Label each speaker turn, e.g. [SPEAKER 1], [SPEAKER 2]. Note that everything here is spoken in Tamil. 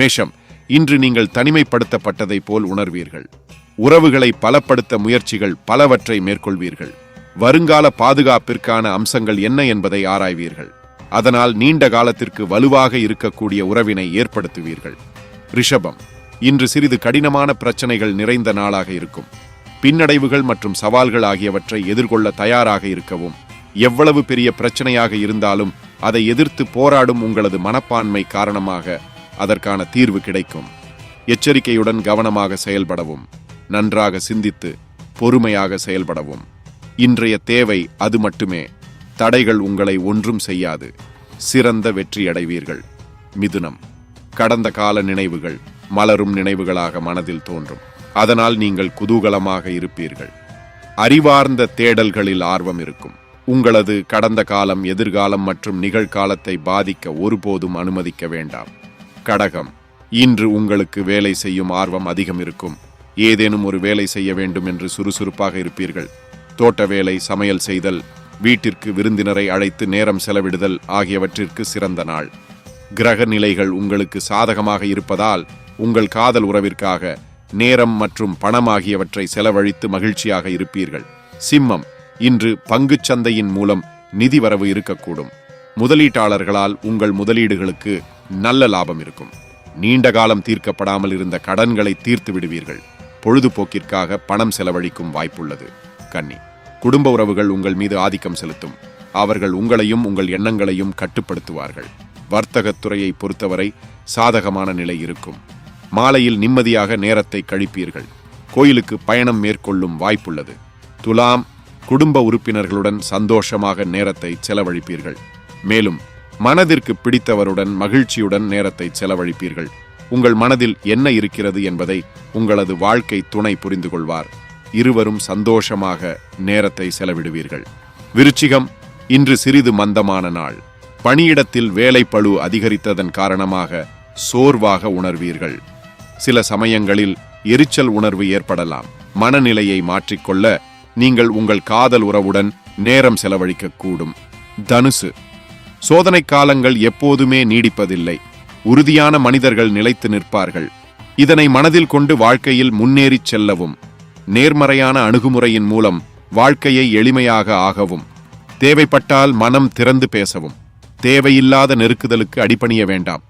[SPEAKER 1] மேஷம் இன்று நீங்கள் தனிமைப்படுத்தப்பட்டதை போல் உணர்வீர்கள். உறவுகளை பலப்படுத்த முயற்சிகள் பலவற்றை மேற்கொள்வீர்கள். வருங்கால பாதுகாப்பிற்கான அம்சங்கள் என்ன என்பதை ஆராய்வீர்கள். அதனால் நீண்ட காலத்திற்கு வலுவாக இருக்கக்கூடிய உறவினை ஏற்படுத்துவீர்கள். ரிஷபம் இன்று சிறிது கடினமான பிரச்சனைகள் நிறைந்த நாளாக இருக்கும். பின்னடைவுகள் மற்றும் சவால்கள் ஆகியவற்றை எதிர்கொள்ள தயாராக இருக்கவும். எவ்வளவு பெரிய பிரச்சனையாக இருந்தாலும் அதை எதிர்த்து போராடும் உங்களது மனப்பான்மை காரணமாக அதற்கான தீர்வு கிடைக்கும். எச்சரிக்கையுடன் கவனமாக செயல்படவும். நன்றாக சிந்தித்து பொறுமையாக செயல்படவும். இன்றைய தேவை அது மட்டுமே. தடைகள் உங்களை ஒன்றும் செய்யாது. சிறந்த வெற்றியடைவீர்கள் மிதுனம். கடந்த கால நினைவுகள் மலரும் நினைவுகளாக மனதில் தோன்றும். அதனால் நீங்கள் குதூகலமாக இருப்பீர்கள். அறிவார்ந்த தேடல்களில் ஆர்வம் இருக்கும். உங்களது கடந்த காலம் எதிர்காலம் மற்றும் நிகழ்காலத்தை பாதிக்க ஒருபோதும் அனுமதிக்க வேண்டாம். கடகம். இன்று உங்களுக்கு வேலை செய்யும் ஆர்வம் அதிகம் இருக்கும். ஏதேனும் ஒரு வேலை செய்ய வேண்டும் என்று சுறுசுறுப்பாக இருப்பீர்கள். தோட்ட வேலை சமையல் செய்தல் வீட்டிற்கு விருந்தினரை அழைத்து நேரம் செலவிடுதல் ஆகியவற்றிற்கு சிறந்த நாள். கிரக நிலைகள் உங்களுக்கு சாதகமாக இருப்பதால் உங்கள் காதல் உறவிற்காக நேரம் மற்றும் பணம் ஆகியவற்றை செலவழித்து மகிழ்ச்சியாக இருப்பீர்கள். சிம்மம் இன்று பங்குச் சந்தையின் மூலம் நிதி வரவு இருக்கக்கூடும். முதலீட்டாளர்களால் உங்கள் முதலீடுகளுக்கு நல்ல லாபம் இருக்கும். நீண்ட காலம் தீர்க்கப்படாமல் இருந்த கடன்களை தீர்த்து விடுவீர்கள். பொழுதுபோக்கிற்காக பணம் செலவழிக்கும் வாய்ப்புள்ளது. கன்னி குடும்ப உறவுகள் உங்கள் மீது ஆதிக்கம் செலுத்தும். அவர்கள் உங்களையும் உங்கள் எண்ணங்களையும் கட்டுப்படுத்துவார்கள். வர்த்தகத்துறையை பொறுத்தவரை சாதகமான நிலை இருக்கும். மாலையில் நிம்மதியாக நேரத்தை கழிப்பீர்கள். கோயிலுக்கு பயணம் மேற்கொள்ளும் வாய்ப்புள்ளது. துலாம் குடும்ப உறுப்பினர்களுடன் சந்தோஷமாக நேரத்தை செலவழிப்பீர்கள். மேலும் மனதிற்கு பிடித்தவருடன் மகிழ்ச்சியுடன் நேரத்தை செலவழிப்பீர்கள். உங்கள் மனதில் என்ன இருக்கிறது என்பதை உங்களது வாழ்க்கை துணை புரிந்து கொள்வார். இருவரும் சந்தோஷமாக நேரத்தை செலவிடுவீர்கள். விருச்சிகம் இன்று சிறிது மந்தமான நாள். பணியிடத்தில் வேலை பழு அதிகரித்ததன் காரணமாக சோர்வாக உணர்வீர்கள். சில சமயங்களில் எரிச்சல் உணர்வு ஏற்படலாம். மனநிலையை மாற்றிக்கொள்ள நீங்கள் உங்கள் காதல் உறவுடன் நேரம் செலவழிக்கக்கூடும். தனுசு சோதனை காலங்கள் எப்போதுமே நீடிப்பதில்லை. உறுதியான மனிதர்கள் நிலைத்து நிற்பார்கள். இதனை மனதில் கொண்டு வாழ்க்கையில் முன்னேறிச் செல்லவும். நேர்மறையான அணுகுமுறையின் மூலம் வாழ்க்கையை எளிமையாக ஆகவும். தேவைப்பட்டால் மனம் திறந்து பேசவும். தேவையில்லாத நெருக்குதலுக்கு அடிபணிய வேண்டாம்.